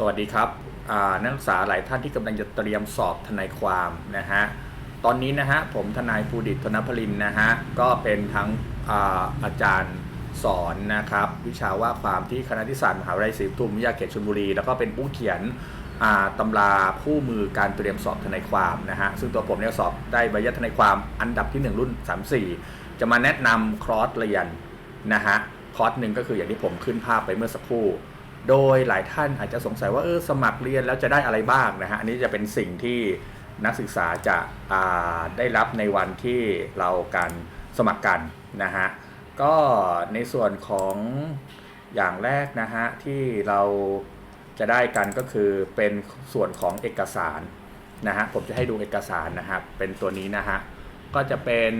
สวัสดีครับนักศึกษาหลายท่านที่กำลังจะเตรียมสอบทนายความนะฮะตอนนี้นะฮะผมทนายภูดิตธนพลินนะฮะก็เป็นทั้งอาอาจารย์สอนนะครับวิชาว่าความที่คณะนิสสันมหาวิทยาลัยศรีปทุมวิทยาเขตชลบุรี แล้วก็เป็นผู้เขียนอ่าตำราคู่มือการเตรียมสอบทนายความนะฮะซึ่งตัวผมเนี่ยสอบได้ใบยัดทนายความอันดับที่ 1 รุ่น 34 จะมาแนะนำคอร์สเรียนนะฮะคอร์สหนึ่งก็คืออย่างที่ผมขึ้นภาพไปเมื่อสักครู่ โดยหลายท่านอาจจะสงสัยว่าเออสมัครเรียนแล้วจะได้อะไรบ้างนะฮะอันนี้จะเป็นสิ่งที่นักศึกษาจะาได้รับในวันที่เราการสมัครกันนะฮะก็ในส่วนของอย่างแรกนะฮะที่เราจะได้กันก็คือเป็นส่วนของเอกสารนะฮะผมจะให้ดูเอกสารนะครับเป็นตัวนี้นะฮะก็จะเป็น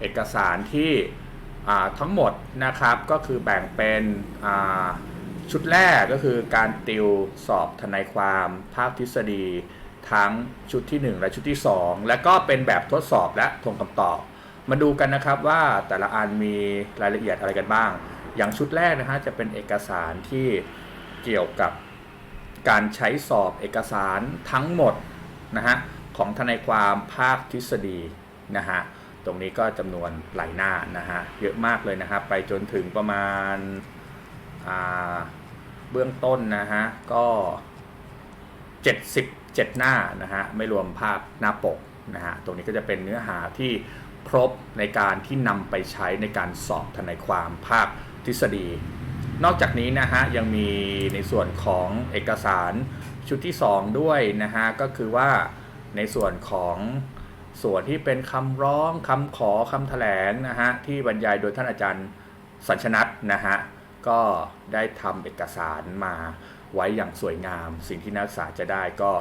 เอกสารที่ทั้งหมดนะครับก็คือแบ่งเป็น ชุดแรกก็คือการติวสอบทนายความภาคทฤษฎี ทั้งชุดที่ 1 และชุดที่ 2 และก็เป็นแบบทดสอบและทงคำตอบ มาดูกันนะครับว่าแต่ละอันมีรายละเอียดอะไรกันบ้าง อย่างชุดแรกนะฮะจะเป็นเอกสารที่เกี่ยวกับการใช้สอบเอกสารทั้งหมดนะฮะของทนายความภาคทฤษฎีนะฮะตรงนี้ก็จำนวนหลายหน้านะฮะเยอะมากเลยนะครับไปจนถึงประมาณอ่า เบื้องต้นนะฮะ ก็77หน้านะฮะ ไม่รวมภาพหน้าปกนะฮะ ตรงนี้ก็จะเป็นเนื้อหาที่ครบในการที่นำไปใช้ในการสอบทนายความภาคทฤษฎี นอกจากนี้นะฮะ ยังมีในส่วนของเอกสารชุดที่ 2 ด้วยนะฮะ ก็คือว่าในส่วนของส่วนที่เป็นคำร้องคำขอคำแถลงนะฮะ ที่บรรยายโดยท่านอาจารย์สัญชนัทนะฮะ ก็ได้ทำเอกสารมาไว้อย่างสวยงาม สิ่งที่นักศึกษาจะได้ก็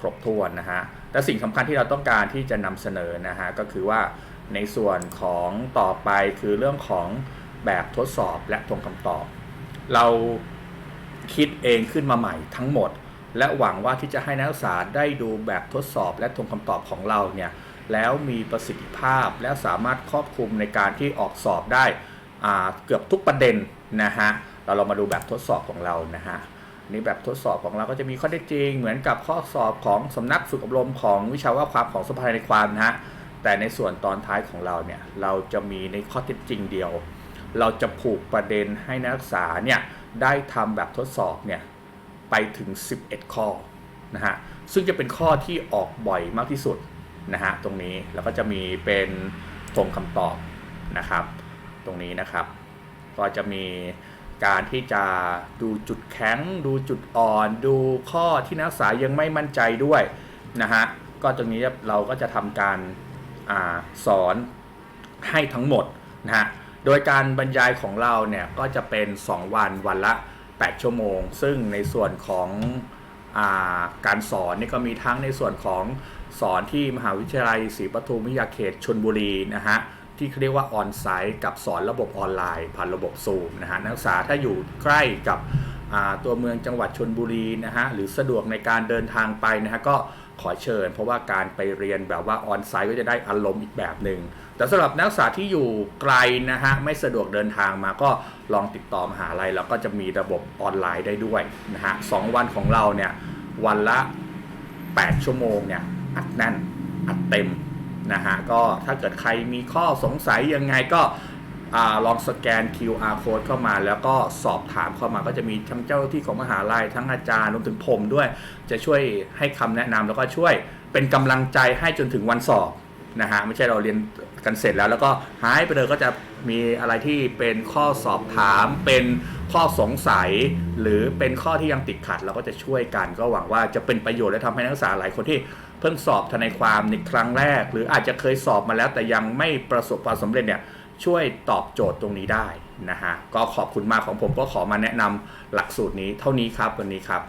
ครบถ้วนนะฮะแต่สิ่งสำคัญที่เราต้องการที่จะนำเสนอนะฮะก็คือว่าในส่วนของต่อไปคือเรื่องของแบบทดสอบและทวงคำตอบ เราคิดเองขึ้นมาใหม่ทั้งหมด และหวังว่าที่จะให้นักศึกษาได้ดูแบบทดสอบและทวงคำตอบของเราเนี่ยแล้วมีประสิทธิภาพและสามารถครอบคลุมในการที่ออกสอบได้ เกือบทุกประเด็นนะฮะเราลองมาดูแบบทดสอบของเรานะฮะนี่แบบทดสอบของเราก็จะมีข้อเท็จจริง เหมือนกับข้อสอบของสำนักฝึกอบรมของวิชาว่าความของสภาในความนะฮะแต่ในส่วนตอนท้ายของเราเนี่ยเราจะมีในข้อเท็จจริงเดียว เราจะผูกประเด็นให้นักศึกษาเนี่ยได้ทำแบบทดสอบเนี่ยไปถึง 11 ข้อนะฮะซึ่งจะเป็นข้อที่ออกบ่อยมากที่สุดนะฮะตรงนี้แล้วก็จะมีเป็นตรงคำตอบนะครับ ตรงนี้นะครับ ก็จะมีการที่จะดูจุดแข็ง ดูจุดอ่อน ดูข้อที่นักศึกษายังไม่มั่นใจด้วยนะฮะก็ตรงนี้เราก็จะทำการอาสอนให้ทั้งหมดนะฮะโดยการบรรยายของเราเนี่ยก็จะเป็น 2 วันวันละ 8 ชั่วโมง ซึ่งในส่วนของอาการสอนนี่ก็มีทั้งในส่วนของสอนที่มหาวิทยาลัยศรีปทุมวิทยาเขตชนบุรีนะฮะ ที่เขาเรียกว่าออนไซต์กับสอนระบบออนไลน์ผ่านระบบซูมนะฮะนักศึกษาถ้าอยู่ใกล้กับตัวเมืองจังหวัดชนบุรีนะฮะหรือสะดวกในการเดินทางไปนะฮะก็ขอเชิญ เพราะว่าการไปเรียนแบบว่าออนไซต์ก็จะได้อารมณ์อีกแบบหนึ่งแต่สำหรับนักศึกษาที่อยู่ไกลนะฮะไม่สะดวกเดินทางมาก็ลองติดต่อมหาลัยแล้วก็จะมีระบบออนไลน์ได้ด้วยนะฮะสองวันของเราเนี่ยวันละ 8 ชั่วโมงเนี่ยอัดแน่นอัดเต็ม นะฮะก็ถ้าเกิดใครมีข้อสงสัยยังไงก็ลองสแกน QR code เข้ามาแล้วก็สอบถามเข้ามาก็จะมีทั้งเจ้าหน้าที่ของมหาลัยทั้งอาจารย์รวมถึงผมด้วย จะช่วยให้คำแนะนำแล้วก็ช่วยเป็นกำลังใจให้จนถึงวันสอบ นะฮะไม่ใช่เราเรียนกันเสร็จแล้วแล้วก็หายไปเลยก็จะมีอะไรที่เป็นข้อสอบถามเป็นข้อสงสัย หรือเป็นข้อที่ยังติดขัด เราก็จะช่วยกันก็หวังว่าจะเป็นประโยชน์และทำให้นักศึกษาหลายคนที่เพิ่งสอบทนายความในครั้งแรก หรืออาจจะเคยสอบมาแล้วแต่ยังไม่ประสบความสำเร็จเนี่ยช่วยตอบโจทย์ตรงนี้ได้นะฮะก็ขอบคุณมากของผมก็ขอมาแนะนำหลักสูตรนี้เท่านี้ครับวันนี้ครับ